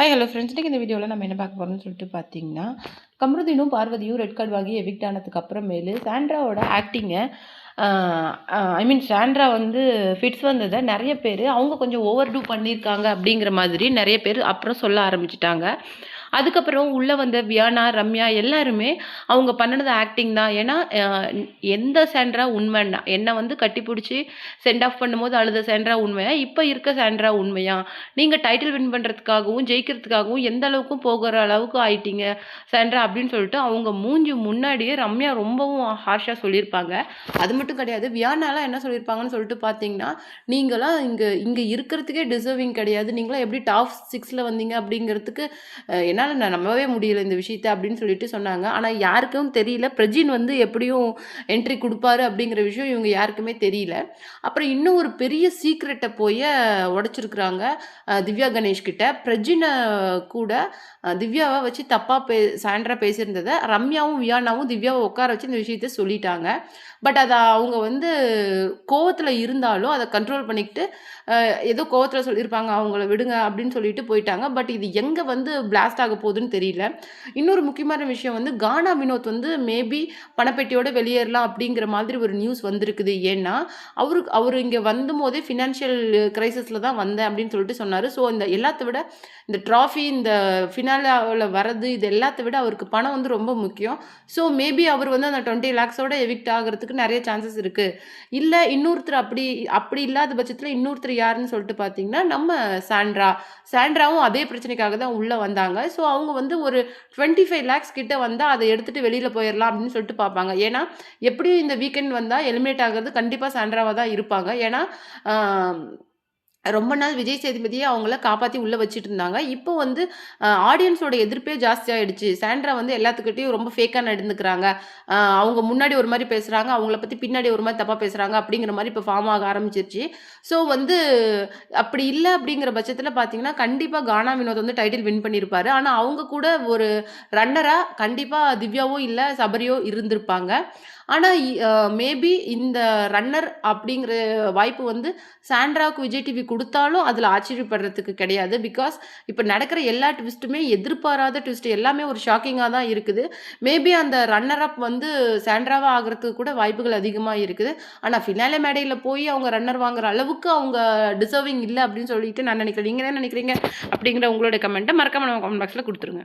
Hi hello friends இன்றைக்கி இந்த வீடியோவில் நம்ம என்ன பார்க்க போகிறோம்னு சொல்லிட்டு பார்த்தீங்கன்னா கமருதீனும் பார்வதியும் ரெட் கார்டு வாங்கி எவிக்ட் ஆனதுக்கு அப்புறமேலு சாண்ட்ராவோட ஆக்டிங்கை ஐ மீன் சாண்ட்ரா வந்து ஃபிட்ஸ் வந்ததை நிறைய பேர் அவங்க கொஞ்சம் ஓவர் டூ பண்ணியிருக்காங்க அப்படிங்கிற மாதிரி நிறைய பேர் அப்புறம் சொல்ல ஆரம்பிச்சிட்டாங்க. அதுக்கப்புறம் உள்ளே வந்த வியானா ரம்யா எல்லாருமே அவங்க பண்ணினது ஆக்டிங் தான். ஏன்னா எந்த சாண்ட்ரா உண்மைன்னா என்னை வந்து கட்டி பிடிச்சி சென்ட் ஆஃப் பண்ணும்போது அழுத சாண்ட்ரா உண்மையா? இப்போ இருக்க சாண்ட்ரா உண்மையா? நீங்கள் டைட்டில் வின் பண்ணுறதுக்காகவும் ஜெயிக்கிறதுக்காகவும் எந்த அளவுக்கும் போகிற அளவுக்கு ஆயிட்டீங்க சாண்ட்ரா அப்படின்னு சொல்லிட்டு அவங்க மூஞ்சி முன்னாடியே ரம்யா ரொம்பவும் ஹார்ஷாக சொல்லியிருப்பாங்க. அது மட்டும் கிடையாது வியானாலாம் என்ன சொல்லியிருப்பாங்கன்னு சொல்லிட்டு பார்த்தீங்கன்னா நீங்களாம் இங்கே இங்கே இருக்கிறதுக்கே டிசர்விங் கிடையாது. நீங்களாம் எப்படி டாப் சிக்ஸில் வந்தீங்க அப்படிங்கிறதுக்கு என்ன என்னால் நான் நம்பவே முடியல இந்த விஷயத்த அப்படின்னு சொல்லிட்டு சொன்னாங்க. ஆனால் யாருக்கும் தெரியல. பிரஜின் வந்து எப்படியும் என்ட்ரி கொடுப்பாரு அப்படிங்கிற விஷயம் இவங்க யாருக்குமே தெரியல. அப்புறம் இன்னும் ஒரு பெரிய சீக்ரெட்டை போய் உடச்சிருக்கிறாங்க திவ்யா கணேஷ் கிட்ட. பிரஜினை கூட திவ்யாவை வச்சு தப்பாக பே சாண்ட்ரா பேசியிருந்ததை ரம்யாவும் வியானாவும் திவ்யாவை உட்கார வச்சு இந்த விஷயத்த சொல்லிட்டாங்க. பட் அதை அவங்க வந்து கோவத்தில் இருந்தாலும் அதை கண்ட்ரோல் பண்ணிக்கிட்டு ஏதோ கோவத்தில் சொல்லியிருப்பாங்க அவங்கள விடுங்க அப்படின்னு சொல்லிட்டு போயிட்டாங்க. பட் இது எங்கே வந்து பிளாஸ்ட் ஆக போகுதுன்னு தெரியல. இன்னொரு முக்கியமான விஷயம் வந்து கானா வினோத் வந்து மேபி பணப்பெட்டியோடு வெளியேறலாம் அப்படிங்கிற மாதிரி ஒரு நியூஸ் வந்திருக்குது. ஏன்னா அவருக்கு அவர் இங்கே வந்தும் போதே ஃபினான்ஷியல் கிரைசிஸில் தான் வந்தேன் அப்படின்னு சொல்லிட்டு சொன்னார். ஸோ இந்த எல்லாத்த விட இந்த ட்ராஃபி இந்த ஃபினாலாவில் வரது இது எல்லாத்த விட அவருக்கு பணம் வந்து ரொம்ப முக்கியம். ஸோ மேபி அவர் வந்து அந்த டுவெண்ட்டி லேக்ஸோட எவிக்ட் ஆகிறதுக்கு நிறைய சான்சஸ் இருக்குது இல்லை இன்னொருத்தர் அப்படி அப்படி இல்லாத பட்சத்தில் இன்னொருத்தர் யாருன்னு சொல்லிட்டு பார்த்தீங்கன்னா நம்ம சாண்ட்ரா. சாண்ட்ராவும் அதே பிரச்சனைக்காக தான் உள்ளே வந்தாங்க. ஸோ ஸோ அவங்க வந்து ஒரு டுவெண்ட்டி ஃபைவ் லேக்ஸ் கிட்ட வந்தால் அதை எடுத்துகிட்டு வெளியில் போயிடலாம் அப்படின்னு சொல்லிட்டு பார்ப்பாங்க. ஏன்னா எப்படியும் இந்த வீக்கெண்ட் வந்தால் எலிமினேட் ஆகிறது கண்டிப்பாக சாண்ட்ராவாக தான் இருப்பாங்க. ஏன்னா ரொம்ப நாள் விஜய் சேதுபதியே அவங்கள காப்பாற்றி உள்ளே வச்சுட்டு இருந்தாங்க இப்போ வந்து ஆடியன்ஸோட எதிர்ப்பே ஜாஸ்தியாகிடுச்சு சாண்ட்ரா வந்து எல்லாத்துக்கிட்டையும் ரொம்ப ஃபேக்காக நடந்துக்கிறாங்க. அவங்க முன்னாடி ஒரு மாதிரி பேசுகிறாங்க அவங்கள பற்றி பின்னாடி ஒரு மாதிரி தப்பாக பேசுகிறாங்க அப்படிங்கிற மாதிரி இப்போ ஃபார்ம் ஆக ஆரம்பிச்சிருச்சு. ஸோ வந்து அப்படி இல்லை அப்படிங்கிற பட்சத்தில் பார்த்தீங்கன்னா கண்டிப்பாக கானா வினோத் வந்து டைட்டில் வின் பண்ணியிருப்பாரு ஆனால் அவங்க கூட ஒரு ரன்னராக கண்டிப்பாக திவ்யாவோ இல்லை சபரியோ இருந்திருப்பாங்க. ஆனால் மேபி இந்த ரன்னர் அப்படிங்கிற வாய்ப்பு வந்து சாண்ட்ராவுக்கு விஜய் டிவி கொடுத்தாலும் அதில் ஆச்சரியப்படுறதுக்கு கிடையாது. பிகாஸ் இப்போ நடக்கிற எல்லா ட்விஸ்ட்டுமே எதிர்பாராத ட்விஸ்ட் எல்லாமே ஒரு ஷாக்கிங்காக தான் இருக்குது. மேபி அந்த ரன்னர் அப் வந்து சாண்ட்ராவாக ஆகிறதுக்கு கூட வாய்ப்புகள் அதிகமாக இருக்குது. ஆனால் ஃபினாலே மேடையில் போய் அவங்க ரன்னர் வாங்குற அளவுக்கு அவங்க டிசர்விங் இல்லை அப்படின்னு சொல்லிட்டு நான் நினைக்கிறேன். நீங்கள் என்ன நினைக்கிறீங்க? அப்படிங்கிற உங்களோட கமெண்ட்டை மறக்காம நம்ம கமெண்ட் பாக்ஸில் கொடுத்துருங்க.